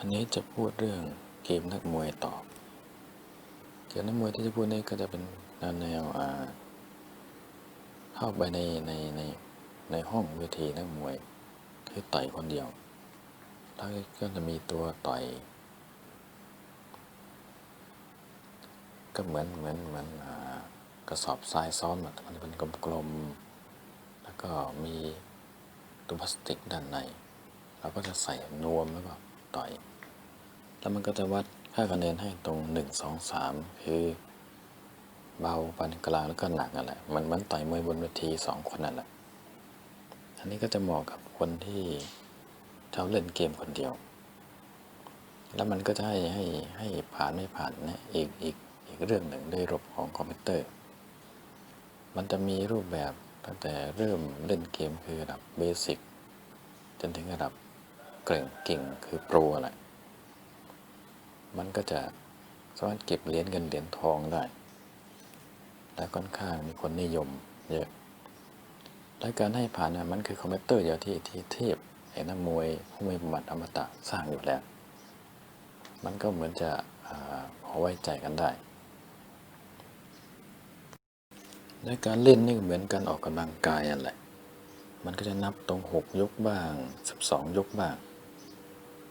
อันนี้จะพูดเรื่องเกมนักมวยต่อเกมนักมวยที่จะพูดนี่ก็จะเป็นแนวอ่าเข้าไปในในในในห้องเวทีนักมวยคือต่อยคนเดียวแล้วก็จะมีตัวต่อย ก็เหมือนเหมือนเหมือนอกระสอบทรายซ้อนมันเป็นกลมๆแล้วก็มีตัวพลาสติกด้านในเราก็จะใส่นวมแล้วก็ ต่อย แล้วมันก็จะวัดค่าคะแนนให้ตรงหนึ่งสองสามคือ เบาปานกลางแล้วก็หนักนั่นแหละมันมันต่อยมวยบนเวทีสองคนนั่นแหละอันนี้ก็จะเหมาะกับคนที่ชอบเล่นเกมคนเดียว แล้วมันก็จะให้ให้ให้ผ่านไม่ผ่านนะอีกอีกอีกเรื่องหนึ่งด้วยระบบของคอมพิวเตอร์ มันจะมีรูปแบบตั้งแต่เริ่มเล่นเกมคือระดับเบสิกจนถึงระดับ เก่งเก่งคือโปรอะไรมันก็จะสามารถเก็บเหรียญเงินเหรียญทองได้ และค่อนข้างมีคนนิยมเยอะ และการให้ผ่านมันคือคอมพิวเตอร์เดียวที่ที่เทพไอ้นักมวยผู้มีประวัติอมตะสร้างอยู่แล้ว มันก็เหมือนจะอาพอไว้ใจกันได้ และการเล่นนี่เหมือนการออกกำลังกายนั่นแหละมันก็จะนับตรง 6 ยกบ้าง 12 ยกบ้าง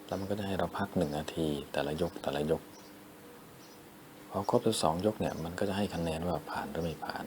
แล้วมันก็จะให้เราพักหนึ่งนาที แต่ละยกแต่ละยกพอครบสองยกเนี่ยมันก็จะให้คะแนนว่าผ่านหรือไม่ผ่าน